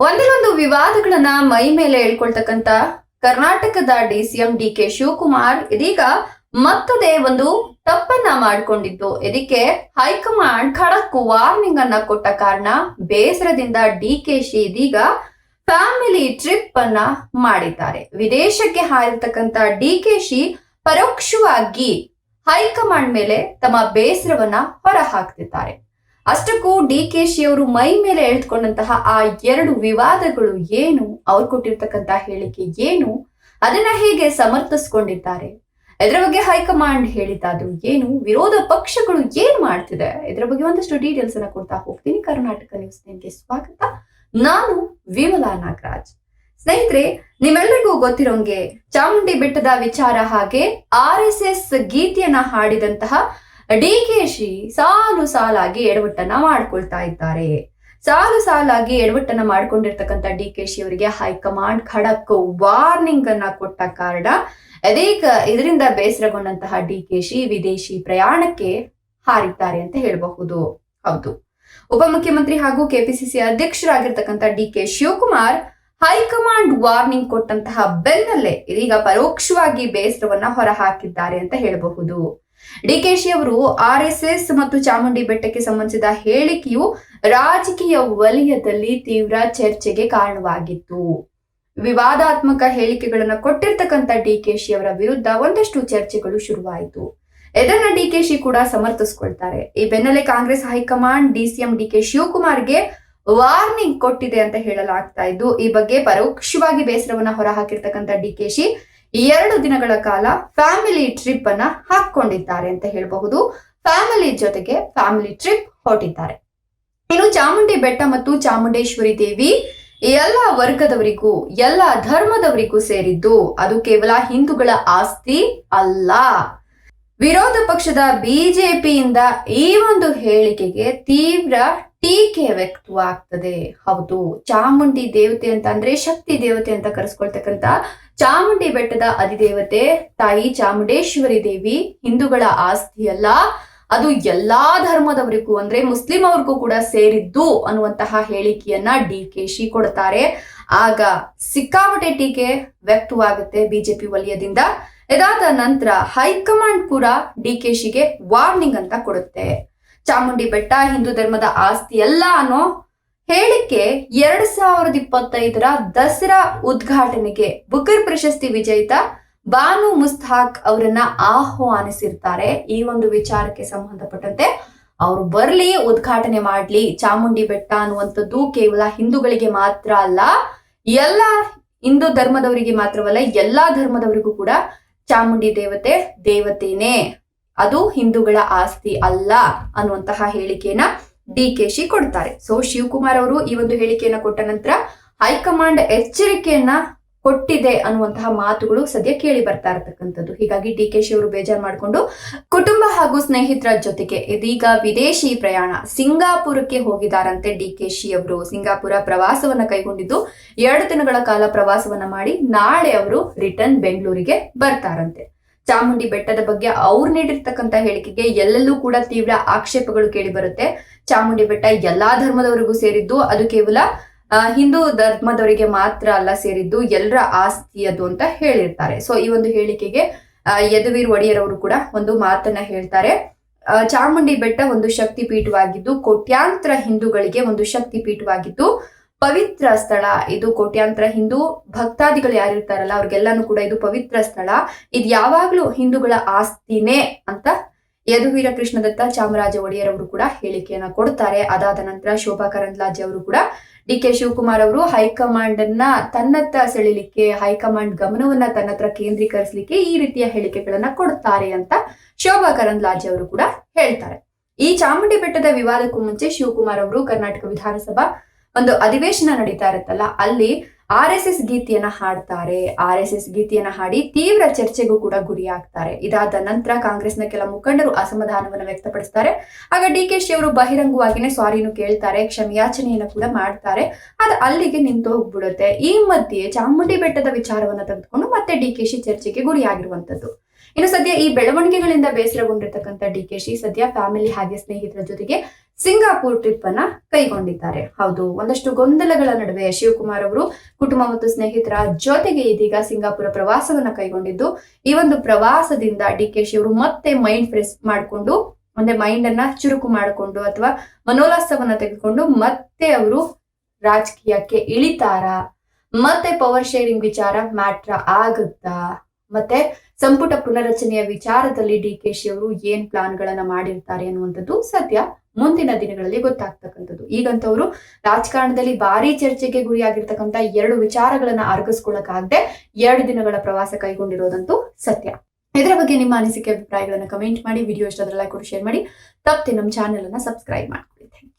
ಒಂದಲ್ಲೊಂದು ವಿವಾದಗಳನ್ನ ಮೈ ಮೇಲೆ ಹೇಳ್ಕೊಳ್ತಕ್ಕಂತ ಕರ್ನಾಟಕದ ಡಿಸಿಎಂ ಡಿ ಕೆ ಶಿವಕುಮಾರ್ ಇದೀಗ ಮತ್ತದೇ ಒಂದು ತಪ್ಪನ್ನ ಮಾಡಿಕೊಂಡಿದ್ದು. ಇದಕ್ಕೆ ಹೈಕಮಾಂಡ್ ಖಡಕ್ ವಾರ್ನಿಂಗ್ ಅನ್ನ ಕೊಟ್ಟ ಕಾರಣ ಬೇಸರದಿಂದ ಡಿ ಕೆ ಶಿ ಇದೀಗ ಫ್ಯಾಮಿಲಿ ಟ್ರಿಪ್ ಅನ್ನ ಮಾಡಿದ್ದಾರೆ. ವಿದೇಶಕ್ಕೆ ಹಾರಿರ್ತಕ್ಕಂತ ಡಿ ಕೆ ಶಿ ಪರೋಕ್ಷವಾಗಿ ಹೈಕಮಾಂಡ್ ಮೇಲೆ ತಮ್ಮ ಬೇಸರವನ್ನ ಹೊರ ಹಾಕ್ತಿದ್ದಾರೆ ಅಷ್ಟಕ್ಕೂ ಡಿ ಕೆ ಶಿ ಅವರು ಮೈ ಮೇಲೆ ಎಳೆದುಕೊಂಡಂತಹ ಆ ಎರಡು ವಿವಾದಗಳು ಏನು? ಅವ್ರು ಕೊಟ್ಟಿರ್ತಕ್ಕಂತ ಹೇಳಿಕೆ ಏನು? ಅದನ್ನ ಹೇಗೆ ಸಮರ್ಥಿಸ್ಕೊಂಡಿದ್ದಾರೆ? ಇದರ ಬಗ್ಗೆ ಹೈಕಮಾಂಡ್ ಹೇಳಿದ್ದಾದ್ರು ಏನು? ವಿರೋಧ ಪಕ್ಷಗಳು ಏನ್ ಮಾಡ್ತಿದೆ? ಇದರ ಬಗ್ಗೆ ಒಂದಷ್ಟು ಡೀಟೇಲ್ಸ್ ಅನ್ನ ಕೊಡ್ತಾ ಹೋಗ್ತೀನಿ. ಕರ್ನಾಟಕ ನ್ಯೂಸ್ ನಿಮ್ಗೆ ಸ್ವಾಗತ. ನಾನು ವಿಮಲಾ ನಾಗರಾಜ್. ಸ್ನೇಹಿತರೆ ನಿಮ್ಮೆಲ್ಲರಿಗೂ ಗೊತ್ತಿರೋಂಗೆ ಚಾಮುಂಡಿ ಬೆಟ್ಟದ ವಿಚಾರ ಹಾಗೆ ಆರ್ ಎಸ್ ಎಸ್ ಗೀತೆಯನ್ನ ಹಾಡಿದಂತಹ ಡಿ ಕೆ ಶಿ ಸಾಲು ಸಾಲಾಗಿ ಎಡವಟ್ಟನ್ನ ಮಾಡ್ಕೊಳ್ತಾ ಇದ್ದಾರೆ. ಸಾಲು ಸಾಲಾಗಿ ಎಡವಟ್ಟನ್ನ ಮಾಡ್ಕೊಂಡಿರ್ತಕ್ಕಂಥ ಡಿ ಕೆ ಶಿ ಅವರಿಗೆ ಹೈಕಮಾಂಡ್ ಖಡಕ್ ವಾರ್ನಿಂಗ್ ಅನ್ನ ಕೊಟ್ಟ ಕಾರಣ ಅದೇಕ ಇದರಿಂದ ಬೇಸರಗೊಂಡಂತಹ ಡಿ ಕೆ ಶಿ ವಿದೇಶಿ ಪ್ರಯಾಣಕ್ಕೆ ಹಾರಿದ್ದಾರೆ ಅಂತ ಹೇಳಬಹುದು. ಹೌದು. ಉಪಮುಖ್ಯಮಂತ್ರಿ ಹಾಗೂ KPCC ಅಧ್ಯಕ್ಷರಾಗಿರ್ತಕ್ಕಂಥ D K Shivakumar high command warning ಕೊಟ್ಟಂತಹ ಬೆನ್ನಲ್ಲೇ ಇದೀಗ ಪರೋಕ್ಷವಾಗಿ ಬೇಸರವನ್ನ ಹೊರಹಾಕಿದ್ದಾರೆ ಅಂತ ಹೇಳಬಹುದು. ಡಿಕೆಶಿ ಅವರು ಎಸ್ ಮತ್ತು ಚಾಮುಂಡಿ ಬೆಟ್ಟಕ್ಕೆ ಸಂಬಂಧಿಸಿದ ಹೇಳಿಕೆಯು ರಾಜಕೀಯ ವಲಯದಲ್ಲಿ ತೀವ್ರ ಚರ್ಚೆಗೆ ಕಾರಣವಾಗಿತ್ತು. ವಿವಾದಾತ್ಮಕ ಹೇಳಿಕೆಗಳನ್ನು ಕೊಟ್ಟಿರ್ತಕ್ಕಂಥ ಡಿಕೆಶಿ ಅವರ ವಿರುದ್ಧ ಒಂದಷ್ಟು ಚರ್ಚೆಗಳು ಶುರುವಾಯಿತು. ಇದನ್ನ ಡಿಕೆಶಿ ಕೂಡ ಸಮರ್ಥಿಸ್ಕೊಳ್ತಾರೆ. ಈ ಬೆನ್ನಲ್ಲೇ Congress high command DCM DK ಶಿವಕುಮಾರ್ಗೆ warning ಕೊಟ್ಟಿದೆ ಅಂತ ಹೇಳಲಾಗ್ತಾ ಇದ್ದು, ಈ ಬಗ್ಗೆ ಪರೋಕ್ಷವಾಗಿ ಬೇಸರವನ್ನ ಹೊರಹಾಕಿರ್ತಕ್ಕಂಥ ಡಿಕೆಶಿ ಎರಡು ದಿನಗಳ ಕಾಲ ಫ್ಯಾಮಿಲಿ ಟ್ರಿಪ್ ಅನ್ನ ಹಾಕೊಂಡಿದ್ದಾರೆ ಅಂತ ಹೇಳಬಹುದು. ಫ್ಯಾಮಿಲಿ ಜೊತೆಗೆ ಫ್ಯಾಮಿಲಿ ಟ್ರಿಪ್ ಹೊರಟಿದ್ದಾರೆ. ಇನ್ನು ಚಾಮುಂಡಿ ಬೆಟ್ಟ ಮತ್ತು ಚಾಮುಂಡೇಶ್ವರಿ ದೇವಿ ಎಲ್ಲ ವರ್ಗದವರಿಗೂ, ಎಲ್ಲ ಧರ್ಮದವರಿಗೂ ಸೇರಿದ್ದು ಅದು ಕೇವಲ ಹಿಂದೂಗಳ ಆಸ್ತಿ ಅಲ್ಲ. ವಿರೋಧ ಪಕ್ಷದ ಬಿಜೆಪಿಯಿಂದ ಈ ಒಂದು ಹೇಳಿಕೆಗೆ ತೀವ್ರ ಟೀಕೆ ವ್ಯಕ್ತವಾಗ್ತದೆ. ಹೌದು, ಚಾಮುಂಡಿ ದೇವತೆ ಅಂತ ಅಂದ್ರೆ ಶಕ್ತಿ ದೇವತೆ ಅಂತ ಕರೆಸ್ಕೊಳ್ತಕ್ಕಂತ ಚಾಮುಂಡಿ ಬೆಟ್ಟದ ಅಧಿದೇವತೆ ತಾಯಿ ಚಾಮುಂಡೇಶ್ವರಿ ದೇವಿ ಹಿಂದೂಗಳ ಆಸ್ತಿಯಲ್ಲ ಅದು ಎಲ್ಲಾ ಧರ್ಮದವರಿಗೂ ಅಂದ್ರೆ ಮುಸ್ಲಿಂ ಅವ್ರಿಗೂ ಕೂಡ ಸೇರಿದ್ದು ಅನ್ನುವಂತಹ ಹೇಳಿಕೆಯನ್ನ ಡಿ ಕೆ ಶಿ ಕೊಡ್ತಾರೆ. ಆಗ ಸಿಕ್ಕಾಪಟ್ಟೆ ಟೀಕೆ ವ್ಯಕ್ತವಾಗುತ್ತೆ ಬಿಜೆಪಿ ವಲಯದಿಂದ. ಇದಾದ ನಂತರ ಹೈಕಮಾಂಡ್ ಕೂಡ ಡಿ ಕೆ ವಾರ್ನಿಂಗ್ ಅಂತ ಕೊಡುತ್ತೆ. ಚಾಮುಂಡಿ ಬೆಟ್ಟ, ಹಿಂದೂ ಧರ್ಮದ ಆಸ್ತಿ ಅಲ್ಲ ಅನ್ನೋ ಹೇಳಿಕೆ ಎರಡ್ ಸಾವಿರದ ಇಪ್ಪತ್ತೈದರ ದಸರಾ ಉದ್ಘಾಟನೆಗೆ ಬುಕರ್ ಪ್ರಶಸ್ತಿ ವಿಜೇತ ಬಾನು ಮುಸ್ತಾಕ್ ಅವರನ್ನ ಆಹ್ವಾನಿಸಿರ್ತಾರೆ. ಈ ಒಂದು ವಿಚಾರಕ್ಕೆ ಸಂಬಂಧಪಟ್ಟಂತೆ ಅವರು ಬರ್ಲಿ, ಉದ್ಘಾಟನೆ ಮಾಡ್ಲಿ, ಚಾಮುಂಡಿ ಬೆಟ್ಟ ಅನ್ನುವಂಥದ್ದು ಕೇವಲ ಹಿಂದೂಗಳಿಗೆ ಮಾತ್ರ ಅಲ್ಲ, ಎಲ್ಲ ಹಿಂದೂ ಧರ್ಮದವರಿಗೆ ಮಾತ್ರವಲ್ಲ, ಎಲ್ಲಾ ಧರ್ಮದವರಿಗೂ ಕೂಡ ಚಾಮುಂಡಿ ದೇವತೆ ದೇವತೆನೇ. ಅದು ಹಿಂದೂಗಳ ಆಸ್ತಿ ಅಲ್ಲ ಅನ್ನುವಂತಹ ಹೇಳಿಕೆಯನ್ನ ಡಿ ಕೆ ಕೊಡ್ತಾರೆ. ಸೊ ಶಿವಕುಮಾರ್ ಅವರು ಈ ಒಂದು ಹೇಳಿಕೆಯನ್ನ ಕೊಟ್ಟ ನಂತರ ಹೈಕಮಾಂಡ್ ಎಚ್ಚರಿಕೆಯನ್ನ ಕೊಟ್ಟಿದೆ ಅನ್ನುವಂತಹ ಮಾತುಗಳು ಸದ್ಯ ಕೇಳಿ ಬರ್ತಾ ಇರತಕ್ಕಂಥದ್ದು. ಹೀಗಾಗಿ ಡಿ ಕೆ ಶಿ ಅವರು ಬೇಜಾರು ಮಾಡಿಕೊಂಡು ಕುಟುಂಬ ಹಾಗೂ ಸ್ನೇಹಿತರ ಜೊತೆಗೆ ಇದೀಗ ವಿದೇಶಿ ಪ್ರಯಾಣ ಸಿಂಗಾಪುರಕ್ಕೆ ಹೋಗಿದಾರಂತೆ ಡಿ ಕೆ ಶಿ ಅವರು. ಸಿಂಗಾಪುರ ಪ್ರವಾಸವನ್ನ ಕೈಗೊಂಡಿದ್ದು ಎರಡು ದಿನಗಳ ಕಾಲ ಪ್ರವಾಸವನ್ನ ಮಾಡಿ ನಾಳೆ ಅವರು ರಿಟರ್ನ್ ಬೆಂಗಳೂರಿಗೆ ಬರ್ತಾರಂತೆ. ಚಾಮುಂಡಿ ಬೆಟ್ಟದ ಬಗ್ಗೆ ಅವ್ರು ನೀಡಿರ್ತಕ್ಕಂಥ ಹೇಳಿಕೆಗೆ ಎಲ್ಲೆಲ್ಲೂ ಕೂಡ ತೀವ್ರ ಆಕ್ಷೇಪಗಳು ಕೇಳಿ ಬರುತ್ತೆ. ಚಾಮುಂಡಿ ಬೆಟ್ಟ ಎಲ್ಲಾ ಧರ್ಮದವರಿಗೂ ಸೇರಿದ್ದು ಅದು ಕೇವಲ ಹಿಂದೂ ಧರ್ಮದವರಿಗೆ ಮಾತ್ರ ಅಲ್ಲ ಸೇರಿದ್ದು ಎಲ್ಲರ ಆಸ್ತಿ ಅದು ಅಂತ ಹೇಳಿರ್ತಾರೆ. ಸೊ ಈ ಒಂದು ಹೇಳಿಕೆಗೆ ಯದುವೀರ್ ಒಡೆಯರ್ ಅವರು ಕೂಡ ಒಂದು ಮಾತನ್ನ ಹೇಳ್ತಾರೆ. ಚಾಮುಂಡಿ ಬೆಟ್ಟ ಒಂದು ಶಕ್ತಿ ಪೀಠವಾಗಿದ್ದು ಕೋಟ್ಯಾಂತರ ಹಿಂದೂಗಳಿಗೆ ಒಂದು ಶಕ್ತಿ ಪೀಠವಾಗಿದ್ದು ಪವಿತ್ರ ಸ್ಥಳ. ಇದು ಕೋಟ್ಯಾಂತರ ಹಿಂದೂ ಭಕ್ತಾದಿಗಳು ಯಾರಿರ್ತಾರಲ್ಲ, ಅವ್ರಿಗೆಲ್ಲಾನು ಕೂಡ ಇದು ಪವಿತ್ರ ಸ್ಥಳ. ಇದು ಯಾವಾಗ್ಲೂ ಹಿಂದೂಗಳ ಆಸ್ತಿನೇ ಅಂತ ಯದುವೀರ ಕೃಷ್ಣದತ್ತ ಚಾಮರಾಜ ಒಡೆಯರ್ ಅವರು ಕೂಡ ಹೇಳಿಕೆಯನ್ನ ಕೊಡ್ತಾರೆ ಅದಾದ ನಂತರ ಶೋಭಾ ಕರಂದ್ಲಾಜೆ ಅವರು ಕೂಡ ಡಿ ಕೆ ಶಿವಕುಮಾರ್ ಅವರು ಹೈಕಮಾಂಡ್ ಅನ್ನ ತನ್ನತ್ತ ಸೆಳಿಲಿಕ್ಕೆ ಹೈಕಮಾಂಡ್ ಗಮನವನ್ನ ತನ್ನತ್ರ ಕೇಂದ್ರೀಕರಿಸಲಿಕ್ಕೆ ಈ ರೀತಿಯ ಹೇಳಿಕೆಗಳನ್ನ ಕೊಡ್ತಾರೆ ಅಂತ ಶೋಭಾ ಕರಂದ್ಲಾಜೆ ಅವರು ಕೂಡ ಹೇಳ್ತಾರೆ. ಈ ಚಾಮುಂಡಿ ಬೆಟ್ಟದ ವಿವಾದಕ್ಕೂ ಮುಂಚೆ ಶಿವಕುಮಾರ್ ಅವರು ಕರ್ನಾಟಕ ವಿಧಾನಸಭಾ ಒಂದು ಅಧಿವೇಶನ ನಡೀತಾ ಇರುತ್ತಲ್ಲ, ಅಲ್ಲಿ ಆರ್ ಎಸ್ ಎಸ್ ಗೀತೆಯನ್ನ ಹಾಡ್ತಾರೆ, ಆರ್ ಎಸ್ ಎಸ್ ಗೀತೆಯನ್ನ ಹಾಡಿ ತೀವ್ರ ಚರ್ಚೆಗೂ ಕೂಡ ಗುರಿಯಾಗ್ತಾರೆ ಇದಾದ ನಂತರ ಕಾಂಗ್ರೆಸ್ನ ಕೆಲ ಮುಖಂಡರು ಅಸಮಾಧಾನವನ್ನು ವ್ಯಕ್ತಪಡಿಸ್ತಾರೆ. ಆಗ ಡಿ ಕೆ ಶಿ ಅವರು ಬಹಿರಂಗವಾಗಿನೇ ಸಾರಿನು ಕೇಳ್ತಾರೆ, ಕ್ಷಮೆಯಾಚನೆಯನ್ನ ಕೂಡ ಮಾಡ್ತಾರೆ. ಅದು ಅಲ್ಲಿಗೆ ನಿಂತು ಹೋಗ್ಬಿಡುತ್ತೆ. ಈ ಮಧ್ಯೆ ಚಾಮುಂಡಿ ಬೆಟ್ಟದ ವಿಚಾರವನ್ನ ತೆಗೆದುಕೊಂಡು ಮತ್ತೆ ಡಿ ಕೆ ಶಿ ಚರ್ಚೆಗೆ ಗುರಿಯಾಗಿರುವಂತದ್ದು ಇನ್ನು ಸದ್ಯ ಈ ಬೆಳವಣಿಗೆಗಳಿಂದ ಬೇಸರಗೊಂಡಿರ್ತಕ್ಕಂಥ ಡಿ ಕೆ ಶಿ ಸದ್ಯ ಫ್ಯಾಮಿಲಿ ಹಾಗೆ ಸ್ನೇಹಿತರ ಜೊತೆಗೆ ಸಿಂಗಾಪುರ್ ಟ್ರಿಪ್ ಅನ್ನ ಕೈಗೊಂಡಿದ್ದಾರೆ. ಹೌದು, ಒಂದಷ್ಟು ಗೊಂದಲಗಳ ನಡುವೆ ಶಿವಕುಮಾರ್ ಅವರು ಕುಟುಂಬ ಮತ್ತು ಸ್ನೇಹಿತರ ಜೊತೆಗೆ ಇದೀಗ ಸಿಂಗಾಪುರ ಪ್ರವಾಸವನ್ನ ಕೈಗೊಂಡಿದ್ದು, ಈ ಒಂದು ಪ್ರವಾಸದಿಂದ ಡಿ ಕೆ ಶಿ ಅವರು ಮತ್ತೆ ಮೈಂಡ್ ಫ್ರೆಶ್ ಮಾಡಿಕೊಂಡು, ಅಂದ್ರೆ ಮೈಂಡ್ ಅನ್ನ ಚುರುಕು ಮಾಡಿಕೊಂಡು ಅಥವಾ ಮನೋಲ್ಲಾಸವನ್ನ ತೆಗೆದುಕೊಂಡು ಮತ್ತೆ ಅವರು ರಾಜಕೀಯಕ್ಕೆ ಇಳಿತಾರ? ಮತ್ತೆ ಪವರ್ ಶೇರಿಂಗ್ ವಿಚಾರ ಮ್ಯಾಟ್ರ ಆಗುತ್ತಾ? ಮತ್ತೆ ಸಂಪುಟ ಪುನರಚನೆಯ ವಿಚಾರದಲ್ಲಿ ಡಿ ಕೆ ಶಿ ಅವರು ಏನ್ ಪ್ಲಾನ್ ಗಳನ್ನ ಮಾಡಿರ್ತಾರೆ ಅನ್ನುವಂಥದ್ದು ಸದ್ಯ ಮುಂದಿನ ದಿನಗಳಲ್ಲಿ ಗೊತ್ತಾಗ್ತಕ್ಕಂಥದ್ದು. ಈಗಂತವರು ರಾಜಕಾರಣದಲ್ಲಿ ಭಾರಿ ಚರ್ಚೆಗೆ ಗುರಿಯಾಗಿರ್ತಕ್ಕಂಥ ಎರಡು ವಿಚಾರಗಳನ್ನ ಅರಗಿಸ್ಕೊಳ್ಳಕ್ಕಾಗದೆ ಎರಡು ದಿನಗಳ ಪ್ರವಾಸ ಕೈಗೊಂಡಿರೋದಂತೂ ಸತ್ಯ. ಇದರ ಬಗ್ಗೆ ನಿಮ್ಮ ಅನಿಸಿಕೆ, ಅಭಿಪ್ರಾಯಗಳನ್ನ ಕಮೆಂಟ್ ಮಾಡಿ ವಿಡಿಯೋ ಇಷ್ಟದ್ರ ಲೈಕ್ ಕೊಟ್ಟು ಶೇರ್ ಮಾಡಿ. ತಪ್ಪದೆ ನಮ್ಮ ಚಾನೆಲ್ ಅನ್ನ ಸಬ್ಸ್ಕ್ರೈಬ್ ಮಾಡ್ಕೊಳ್ಳಿ.